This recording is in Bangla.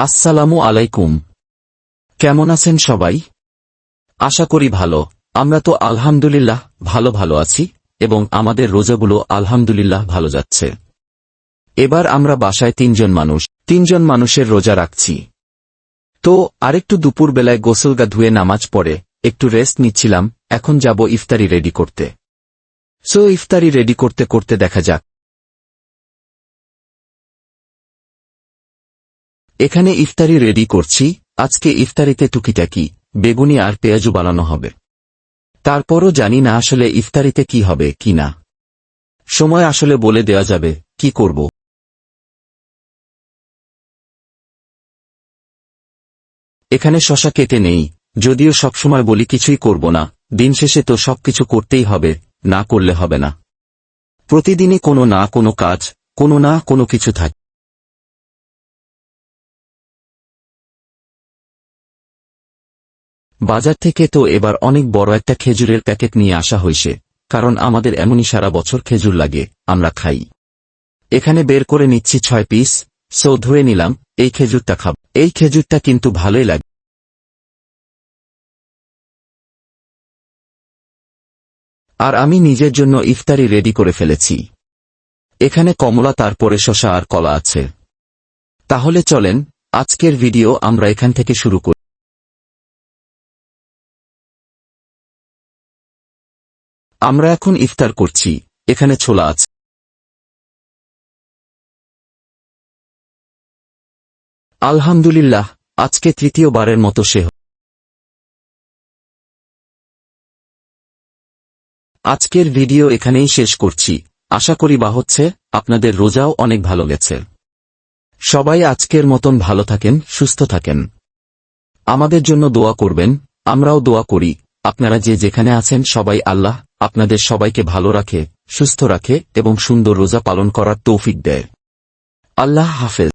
আসসালামু আলাইকুম। কেমন আছেন সবাই? আশা করি ভালো। আমরা তো আলহামদুলিল্লাহ ভালো ভালো আছি, এবং আমাদের রোজাগুলো আলহামদুলিল্লাহ ভালো যাচ্ছে। এবার আমরা বাসায় তিনজন মানুষ, তিনজন মানুষের রোজা রাখছি। তো আরেকটু দুপুরবেলায় গোসলগা ধুয়ে নামাজ পড়ে, একটু রেস্ট নিচ্ছিলাম, এখন যাব ইফতারি রেডি করতে। সো ইফতারি রেডি করতে করতে দেখা যাক এখানে ইফতারি রেডি করছি, আজকে ইফতারিতে টুকিটাকি বেগুনি আর পেঁয়াজু বানানো হবে। তারপরও জানি না আসলে ইফতারিতে কি হবে, কি না। সময় আসলে বলে দেওয়া যাবে, কি করব। এখানে শশা কেটে নেই, যদিও সবসময় বলি কিছুই করব না, দিন শেষে তো সবকিছু করতেই হবে, না করলে হবে না। প্রতিদিনই কোনো না কোনো কাজ, কোনো না কোনো কিছু থাকে বাজার থেকে তো এবার অনেক বড় একটা খেজুরের প্যাকেট নিয়ে আসা হয়েছে, কারণ আমাদের এমনই সারা বছর খেজুর লাগে, আমরা খাই। এখানে বের করে নিচ্ছি ছয় পিস, সো ধুয়ে নিলাম, এই খেজুরটা খাব। এই খেজুরটা কিন্তু ভালোই লাগে। আর আমি নিজের জন্য ইফতারি রেডি করে ফেলেছি। এখানে কমলা, তারপরে শশা আর কলা আছে। তাহলে চলেন, আজকের ভিডিও আমরা এখান থেকে শুরু করি। আমরা এখন ইফতার করছি। এখানে ছোলা আছে। আলহামদুলিল্লাহ, আজকে তৃতীয়বারের মতো সে আজকের ভিডিও এখানেই শেষ করছি। আশা করি বা হচ্ছে, আপনাদের রোজাও অনেক ভালো গেছে। সবাই আজকের মতন ভালো থাকেন, সুস্থ থাকেন। আমাদের জন্য দোয়া করবেন, আমরাও দোয়া করি। আপনারা যে যেখানে আছেন সবাই আল্লাহ, আপনাদের সবাইকে ভালো রাখে, সুস্থ রাখে এবং সুন্দর রোজা পালন করার তৌফিক দেয়। আল্লাহ হাফেজ।